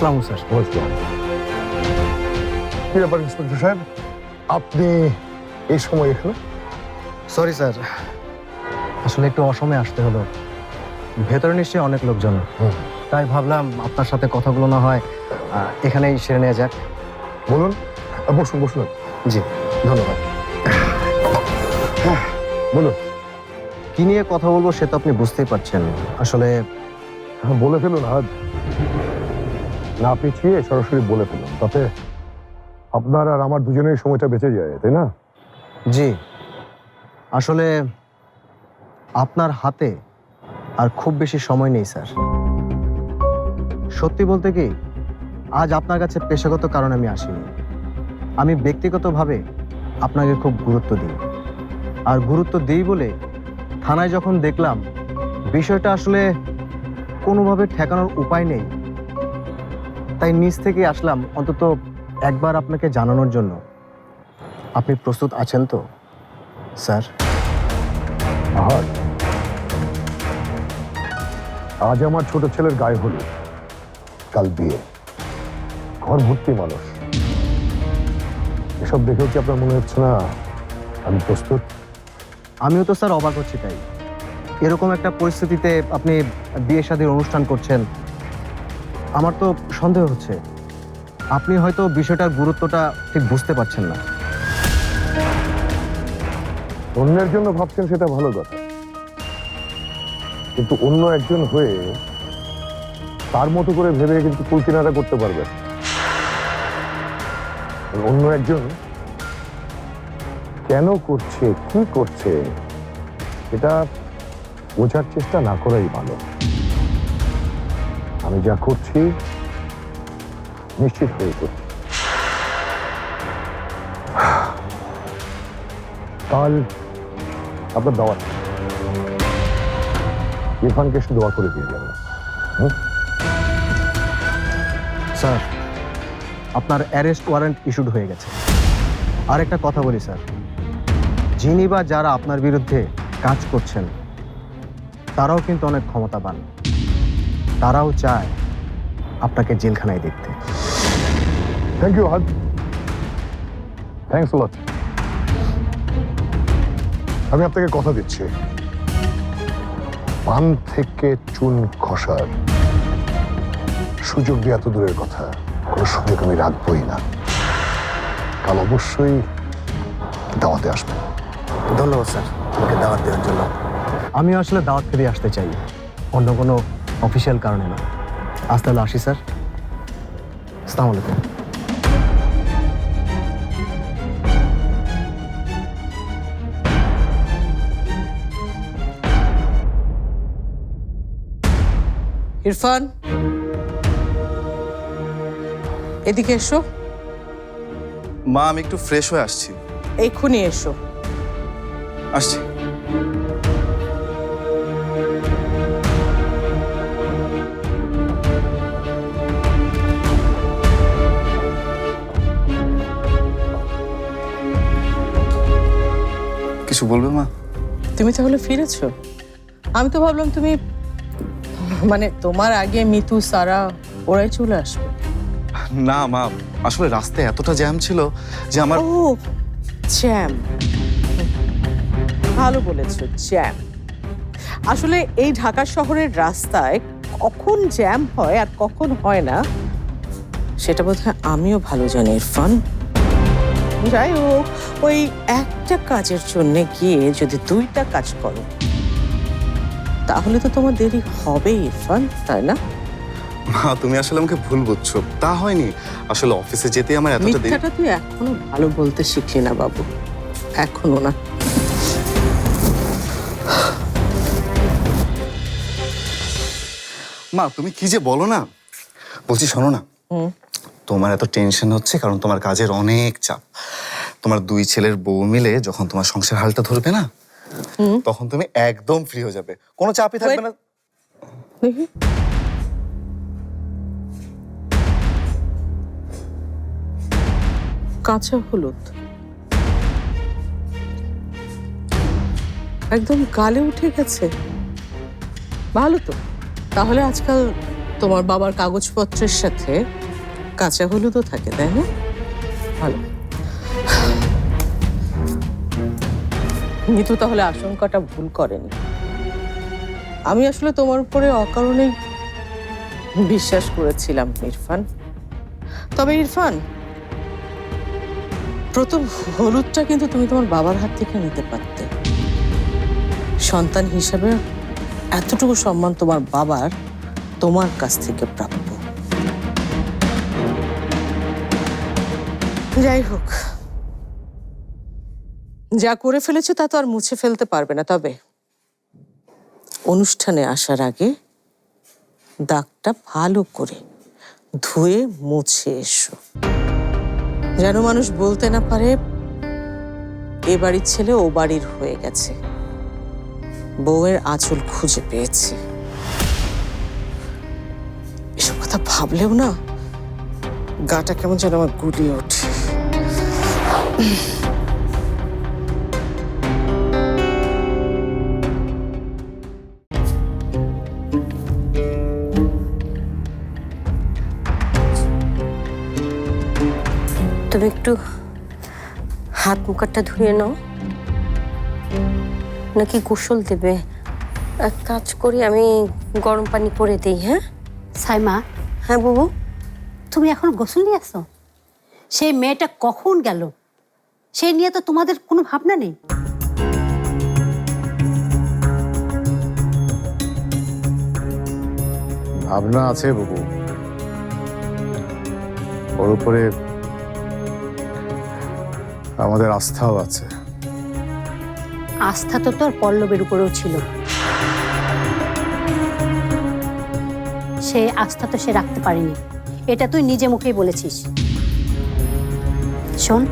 আসসালাম স্যার। নমস্কার কি ব্যাপার ইন্সপেক্টর সাহেব? আপনি এই সময় এখানে? Sorry sir. আসলে একটু অসময়ে আসতে হলো। ভেতরে নিশ্চয়ই অনেক লোকজন। তাই ভাবলাম আপনার সাথে কথাগুলো না হয় এখানেই সেরে নেওয়া যাক। বলুন। বসুন বসুন। জি ধন্যবাদ। বলুন। কি নিয়ে কথা বলব সে তো আপনি বুঝতেই পারছেন। আসলে হ্যাঁ, বলে ফেলুন আজ না পিছিয়ে সরাসরি বলে ফেলুন, তাতে আপনার আর আমার দুজনের সময়টা বেঁচে যায়, তাই না? জি। আসলে আপনার হাতে আর খুব বেশি সময় নেই, স্যার। সত্যি বলতে কি, আজ আপনার কাছে পেশাগত কারণে আমি আসিনি। আমি ব্যক্তিগতভাবে আপনাকে খুব গুরুত্ব দিই। আর গুরুত্ব দিই বলে থানায় যখন দেখলাম, বিষয়টা আসলে কোনোভাবে ঠেকানোর উপায় নেই তাই নিজ থেকে আসলাম অন্তত একবার আপনাকে জানানোর জন্য। আপনি প্রস্তুত আছেন তো? স্যার? আহার। আজ আমার ছোট ছেলের গায়ে হলুদ। কাল বিয়ে। ঘর ভর্তি মানুষ। এসব দেখেও কি আপনার মনে হচ্ছে না আমি প্রস্তুত? আমিও তো স্যার অবাক হচ্ছি তাই। এরকম একটা পরিস্থিতিতে আপনি বিয়ে শাদীর অনুষ্ঠান করছেন। আমার তো সন্দেহ হচ্ছে। আপনি হয়তো বিষয়টার গুরুত্বটা ঠিক বুঝতে পারছেন না। অন্যের জন্য ভাবছেন সেটা ভালো কথা। কিন্তু অন্য একজন হয়ে তার মতো করে ভেবে কিন্তু কুলকিনারা করতে পারবেন। অন্য একজন কেন করছে, কি করছে, এটা বোঝার চেষ্টা না করাই ভালো। আমি যা করছি, নিশ্চিত হয়ে করছি কাল আপনার দাওয়াত ইরফানকে শুধু দোয়া করে দিয়ে যাবেন। স্যার, আপনার অ্যারেস্ট ওয়ারেন্ট ইস্যুড হয়ে গেছে। আর একটা কথা বলি, স্যার। যিনি বা যারা আপনার বিরুদ্ধে কাজ করছেন, তারাও কিন্তু অনেক ক্ষমতাবান। তারাও চায় আপনাকে জেলখানায় দেখতে। থ্যাংক ইউ হাদ থ্যাংকস লট আমি আপনাকে কথা দিচ্ছি। পান থেকে চুন খসার। সুযোগ দিয়ে এত দূরের কথা কোনো সুযোগ আমি রাখবই না। কাল অবশ্যই দাওয়াতে আসবেন ধন্যবাদ স্যার। আমাকে দাওয়াত দেওয়ার জন্য। আমি আসলে দাওয়াত খেতে আসতে চাই। অন্য কোনো অফিসিয়াল কারণে না আজ তাহলে আসি স্যার। আসসালামু আলাইকুম। ইরফান। এদিকে এসো। মা আমি একটু ফ্রেশ হয়ে আসছি। এক্ষুনি এসো। আসছি। কিছু বলবে মা? তুমি তাহলে ফিরেছো? আমি তো ভাবলাম তুমি মানে তোমার আগে মিতু সারা ওরাই চলে আসবে। না মা আসলে রাস্তায় এতটা জ্যাম ছিল যে আমার ও জ্যাম। ভালো বলেছ জ্যাম। আসলে এই ঢাকা শহরের রাস্তায় কখন জ্যাম হয় আর কখন হয় না সেটা বোধহয় আমিও ভালো জানি ইরফান। যাই হোক ওই একটা কাজের জন্য গিয়ে যদি দুইটা কাজ করো তাহলে তো তোমার দেরি হবে ইরফান তাই না? মা তুমি আসলে আমাকে ভুল বুঝছ। তা হয়নি। আসলে অফিসে যেতে আমার এতটা দেরি মিথ্যাটা তুই এখনও ভালো বলতে শিখলি না বাবু। এখনও না। মা তুমি কি যে বলো না? বলছি শোনো না। হুম। তোমার এত টেনশন হচ্ছে কারণ তোমার কাজের অনেক চাপ। তোমার দুই ছেলের বউ মিলে যখন তোমার সংসার হালটা ধরবে না। তখন তুমি একদম ফ্রি হয়ে যাবে। কোনো চাপই থাকবে না। দেখি। কাঁচা হলুদ। একদম গালে উঠে গেছে। ভালো তো। তাহলে আজকাল তোমার বাবার কাগজপত্রের সাথে কাঁচা হলুদও থাকে, তাই না? ভালো। মিতু তাহলে আশঙ্কাটা ভুল করেনি। আমি আসলে তোমার উপরে অকারণে বিশ্বাস করেছিলাম, ইরফান। তবে ইরফান, প্রথম হলুদটা কিন্তু তুমি তোমার বাবার হাত থেকে নিতে পারতে। সন্তান হিসাবে এতটুকু সম্মান তোমার বাবার তোমার কাছ থেকে প্রাপ্য। যাই হোক। যা করে ফেলেছো তা তো আর মুছে ফেলতে পারবে না। তবে অনুষ্ঠানে আসার আগে দাগটা ভালো করে ধুয়ে মুছে এসো। যেন মানুষ বলতে না পারে, এ বাড়ির ছেলে ও বাড়ির হয়ে গেছে। বউয়ের আঁচল খুঁজে পেয়েছে। এসব কথা ভাবলেও না, গাটা কেমন যেন আমার গুলিয়ে ওঠে। তুমি একটু হাত মুখটা ধুয়ে নাও। নাকি গোসল দেবে? এক কাজ করি আমি গরম পানি করে দিই হ্যাঁ? সাইমা। হ্যাঁ বাবু তুমি এখন গোসল নিয়ে আসো? সেই মেয়েটা কখন গেল? সেই নিয়ে তো তোমাদের কোনো ভাবনা নেই। ভাবনা আছে বাবু। ওর উপরে আমাদের আস্থাও আছে। আস্থা তো তোর পল্লবের উপরেও ছিল। সে আস্থা তো সে রাখতে পারেনি। এটা তুই নিজে মুখেই বলেছিস। শোন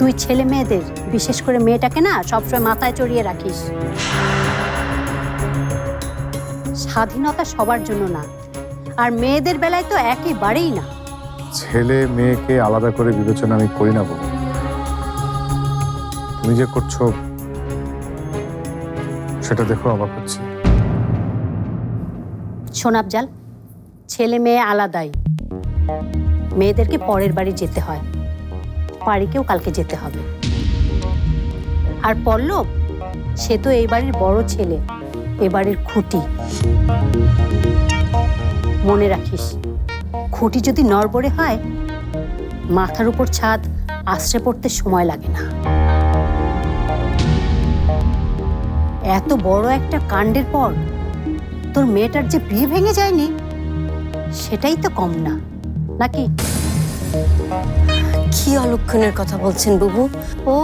তুই ছেলে মেয়েদের বিশেষ করে মেয়েটাকে না সবসময় মাথায় চড়িয়ে রাখিস। স্বাধীনতা সবার জন্য না। আর মেয়েদের বেলায় তো একেবারেই না। ছেলে মেয়েকে আলাদা করে বিবেচনা আমি করি না বাবু তুমি যে করছ সেটা দেখো অবাক হচ্ছে। শোন আফজাল ছেলে মেয়ে আলাদাই। মেয়েদেরকে পরের বাড়ি যেতে হয়। বাড়িকেও কালকে যেতে হবে। আর পল্লব, সে তো এই বাড়ির বড় ছেলে, এ বাড়ির খুঁটি। মনে রাখিস, খুঁটি যদি নড়বড়ে হয়, মাথার উপর ছাদ আশ্রে পড়তে সময় লাগে না। এত বড় একটা কাণ্ডের পর তোর মেয়েটার যে বিয়ে ভেঙে যায়নি, সেটাই তো কম না, নাকি? কি অলক্ষণের কথা বলছেন বুবু? ও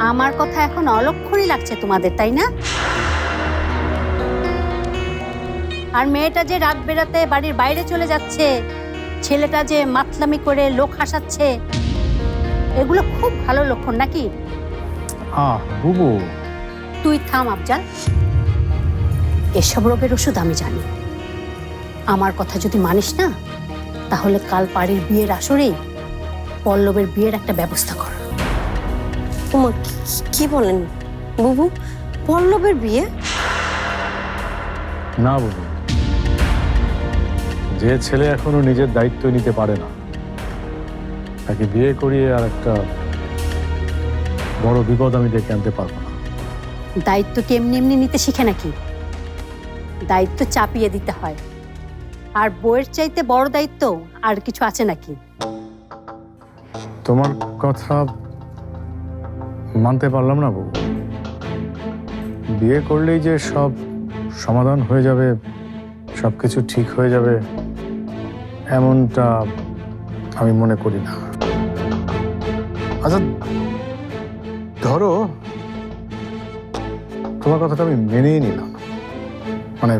আমার কথা এখন অলক্ষণই লাগছে তোমাদের তাই না? আর মেয়েটা যে রাত বেড়াতে বাড়ির বাইরে চলে যাচ্ছে ছেলেটা যে মাতলামি করে লোক হাসাচ্ছে এগুলো খুব ভালো লক্ষণ নাকি? আহ বুবু। তুই থাম আফজাল। এসব রোগের ওষুধ আমি জানি। আমার কথা যদি মানিস না তাহলে কাল পাড়ির বিয়ের আসরেই পল্লবের বিয়ের একটা ব্যবস্থা কর। উমা কি- কি বলেন? বুবু পল্লবের বিয়ে? না বাবু। যে ছেলে এখনও নিজের দায়িত্ব নিতে পারে না তাকে বিয়ে করিয়ে আর একটা বড় বিপদ আমি ডেকে আনতে পারব না। দায়িত্ব কি এমনি এমনি নিতে শিখে নাকি? দায়িত্ব চাপিয়ে দিতে হয়। আর বইয়ের চাইতে বড় দায়িত্ব আর কিছু আছে নাকি? তোমার কথা মানতে পারলাম না বাবু বিয়ে করলেই যে সব সমাধান হয়ে যাবে, সব কিছু ঠিক হয়ে যাবে, এমনটা আমি মনে করি না। আচ্ছা ধরো তোমার কথাটা আমি মেনেই নিলাম। মানে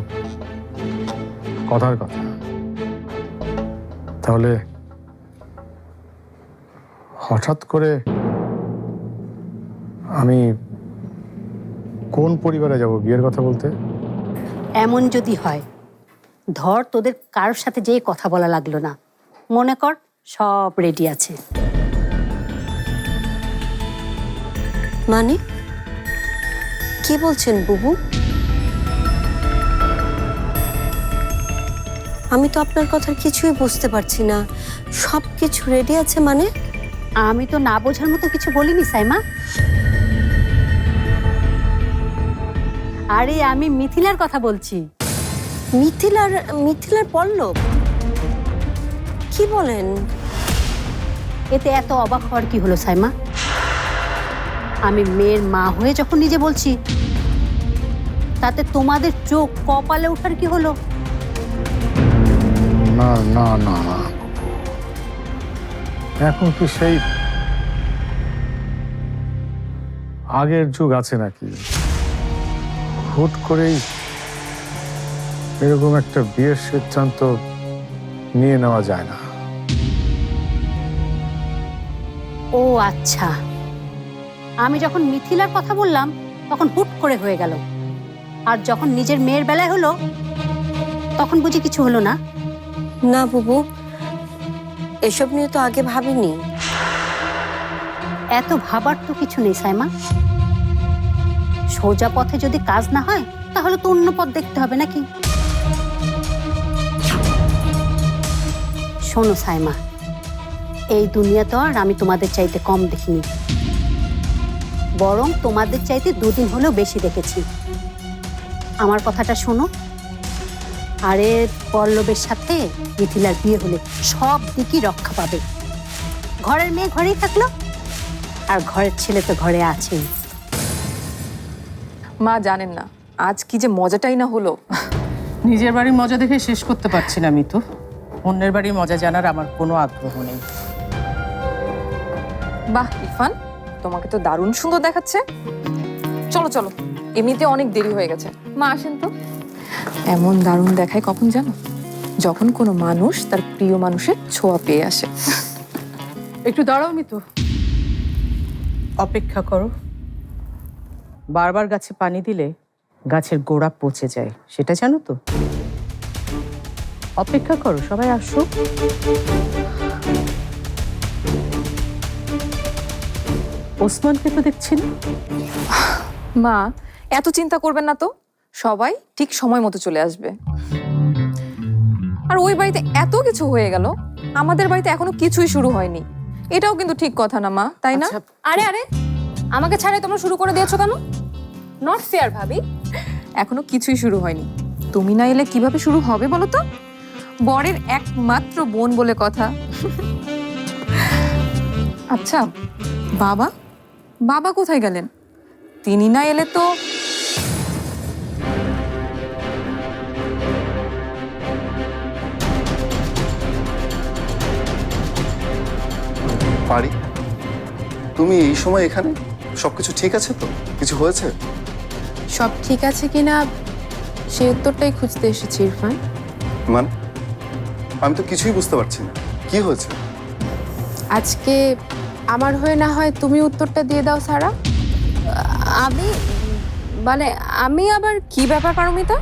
কথার কথা। তাহলে হঠাৎ করে আমি কোন পরিবারে যাব বিয়ের কথা বলতে? এমন যদি হয় ধর তোদের কারোর সাথে যেই কথা বলা লাগল না। মনে কর সব রেডি আছে। মানে? কি বলছেন বুবু? আমি তো আপনার কথার কিছুই বুঝতে পারছি না। সব কিছু রেডি আছে মানে? আমি তো না বোঝার মতো কিছু বলিনি সাইমা। আরে আমি মিথিলার কথা বলছি। মিথিলার মিথিলার পল্লব? কি বলেন? এতে এত অবাক হওয়ার কি হলো সাইমা? আমি মেয়ের মা হয়ে যখন নিজে বলছি তাতে তোমাদের চোখ কপালে ওঠার কি হলো? না না না না। এখন কি সেই আগের যুগ আছে নাকি? হুট করেই এরকম একটা বিয়ের সিদ্ধান্ত নিয়ে নেওয়া যায় না। ও আচ্ছা। আমি যখন মিথিলার কথা বললাম তখন হুট করে হয়ে গেল। আর যখন নিজের মেয়ের বেলায় হলো তখন বুঝি কিছু হলো না? না বুবু। এসব নিয়ে তো আগে ভাবিনি। এত ভাবার তো কিছু নেই, সাইমা। সোজা পথে যদি কাজ না হয়, তাহলে তো অন্য পথ দেখতে হবে, নাকি? শোনো, সাইমা, এই দুনিয়া তো আর আমি তোমাদের চাইতে কম দেখিনি। বরং তোমাদের চাইতে দুদিন হলেও বেশি দেখেছি। আমার কথাটা শোনো আরে পল্লবের সাথে মিথিলার বিয়ে হলে সব দিকই রক্ষা পাবে। ঘরের মেয়ে ঘরেই থাকল আর ঘরের ছেলে তো ঘরে আছেই। মা জানেন না আজ কি যে মজাটাই না হলো। নিজের বাড়ির মজা দেখে শেষ করতে পারছি না আমি তো অন্যের বাড়ির মজা জানার আমার কোনো আগ্রহ নেই। বাহ ইরফান তোমাকে তো দারুণ সুন্দর দেখাচ্ছে। চলো চলো এমনিতে অনেক দেরি হয়ে গেছে। মা আসেন তো। এমন দারুণ দেখায় কখন জানো? যখন কোনো মানুষ তার প্রিয় মানুষের ছোঁয়া পেয়ে আসে। একটু দাঁড়াও মিতু। অপেক্ষা করো। বারবার গাছে পানি দিলে গাছের গোড়া পচে যায় সেটা জানো তো? অপেক্ষা করো সবাই আসো। ওসমানকে তো দেখছি না। মা এত চিন্তা করবেন না তো? সবাই ঠিক সময় মতো চলে আসবে। আর ওই বাড়িতে এত কিছু হয়ে গেল আমাদের বাড়িতে এখনও কিছুই শুরু হয়নি। এটাও কিন্তু ঠিক কথা না মা তাই না? আচ্ছা, আরে আরে আমাকে ছাড়াই তোমরা শুরু করে দিয়েছ কেন? নট ফেয়ার ভাবি। এখনও কিছুই শুরু হয়নি। তুমি না এলে কীভাবে শুরু হবে বলো তো? বরের একমাত্র বোন বলে কথা। আচ্ছা বাবা? বাবা কোথায় গেলেন? তিনি না এলে তো পারি? তুমি এই সময় এখানে? সবকিছু ঠিক আছে তো? কিছু হয়েছে? সব ঠিক আছে কিনা সেই উত্তরটাই খুঁজতে এসেছি ইরফান। মানে? আমি তো কিছুই বুঝতে পারছি না। কি হয়েছে? আজকে আমার হয়ে না হয় তুমি উত্তরটা দিয়ে দাও সারা। আমি মানে আমি আবার কি ব্যাপার পারমিতা?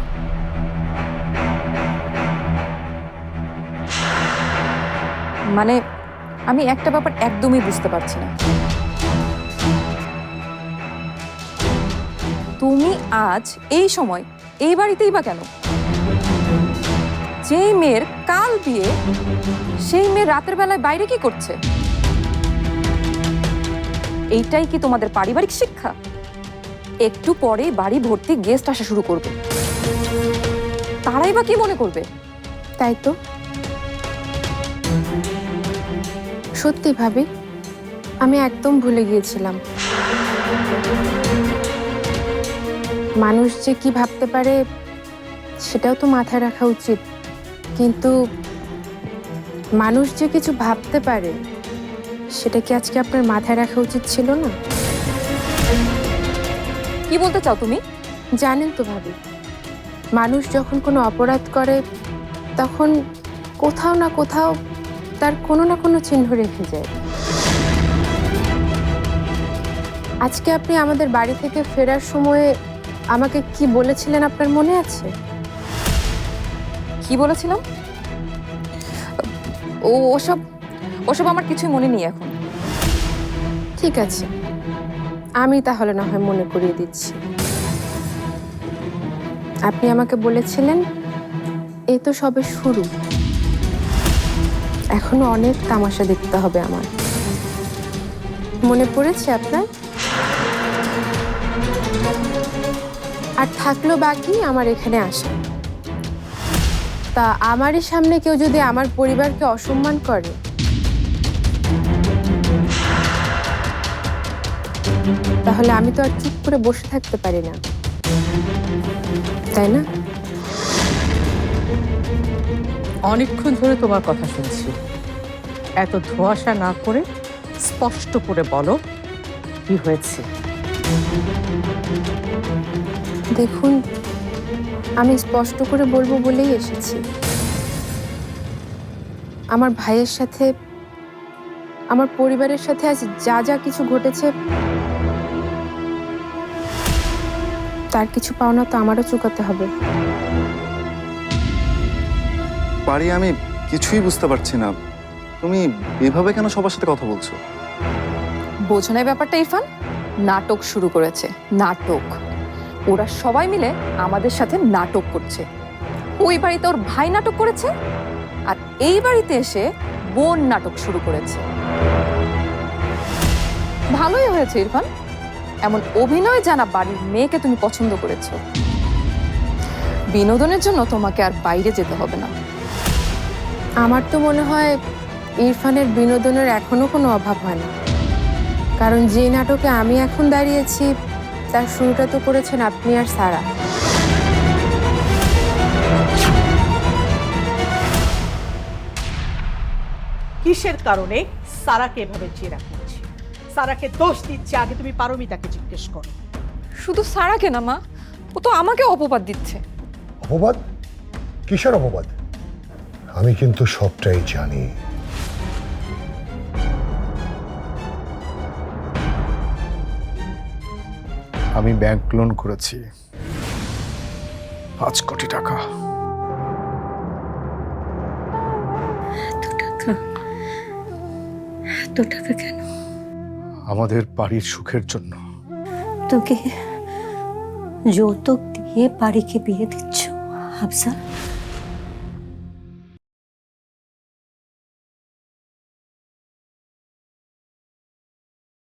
মানে আমি একটা ব্যাপার একদমই বুঝতে পারছি না। তুমি আজ এই সময় এই বাড়িতেই বা কেন? যেই মেয়ের কাল বিয়ে, সেই মেয়ে রাতের বেলায় বাইরে কি করছে? এইটাই কি তোমাদের পারিবারিক শিক্ষা? একটু পরে বাড়ি ভর্তি গেস্ট আসা শুরু করবে। তারাই বা কি মনে করবে? তাই তো। সত্যি ভাবি আমি একদম ভুলে গিয়েছিলাম। মানুষ যে কি ভাবতে পারে সেটাও তো মাথায় রাখা উচিত। কিন্তু মানুষ যে কিছু ভাবতে পারে সেটা কি আজকে আপনার মাথায় রাখা উচিত ছিল না? কি বলতে চাও তুমি? জানেন তো ভাবি মানুষ যখন কোনো অপরাধ করে তখন কোথাও না কোথাও তার কোনো না কোনো চিহ্ন রেখে যায়। আজকে আপনি আমাদের বাড়ি থেকে ফেরার সময়ে আমাকে কি বলেছিলেন আপনার মনে আছে? কি বলেছিলাম? ও ওসব ওসব আমার কিছুই মনে নেই এখন। ঠিক আছে। আমি তাহলে না হয় মনে করিয়ে দিচ্ছি। আপনি আমাকে বলেছিলেন এ তো সবে শুরু। এখনও অনেক তামাশা দেখতে হবে আমার। মনে পড়েছে আপনার? আর থাকল বাকি আমার এখানে আসা। তা আমারই সামনে কেউ যদি আমার পরিবারকে অসম্মান করে। তাহলে আমি তো আর চুপ করে বসে থাকতে পারি না। তাই না? অনেকক্ষণ ধরে তোমার কথা শুনছি। এত ধোঁয়াশা না করে স্পষ্ট করে বলো, কি হয়েছে? দেখুন, আমি স্পষ্ট করে বলব বলেই এসেছি। আমার ভাইয়ের সাথে, আমার পরিবারের সাথে আজ যা যা কিছু ঘটেছে, তার কিছু পাওনা তো আমারও চুকাতে হবে। পারি আমি কিছুই বুঝতে পারছি না। তুমি এভাবে কেন সবার সাথে কথা বলছো? বোঝো না ব্যাপারটা ইরফান, নাটক শুরু করেছে, নাটক। ওরা সবাই মিলে আমাদের সাথে নাটক করছে। ওই বাড়িতে ওর ভাই নাটক করেছে আর এই বাড়িতে এসে বোন নাটক শুরু করেছে। ভালোই হয়েছে ইরফান। এমন অভিনয় জানা বাড়ির মেয়েকে তুমি পছন্দ করেছ। বিনোদনের জন্য তোমাকে আর বাইরে যেতে হবে না। আমার তো মনে হয় ইরফানের বিনোদনের এখনও কোনো অভাব হয় না। কারণ যে নাটকে আমি এখন দাঁড়িয়েছি তার শুরুটা তো করেছেন আপনি আর সারা। কিসের কারণে সারাকে এভাবে জেরা করছে? সারাকে দোষ দিচ্ছে আগে তুমি পারমিতাকে জিজ্ঞেস করো। শুধু সারাকে না মা। ও তো আমাকে অপবাদ দিচ্ছে। অপবাদ? কিসের অপবাদ? আমি কিন্তু সবটাই জানি। আমি ব্যাংক লোন করেছি। পাঁচ কোটি টাকা। এত টাকা? এত টাকা কেন? আমাদের বাড়ির সুখের জন্য। তোকে যৌতুক দিয়ে বাড়িকে বিয়ে দিচ্ছ আফজাল?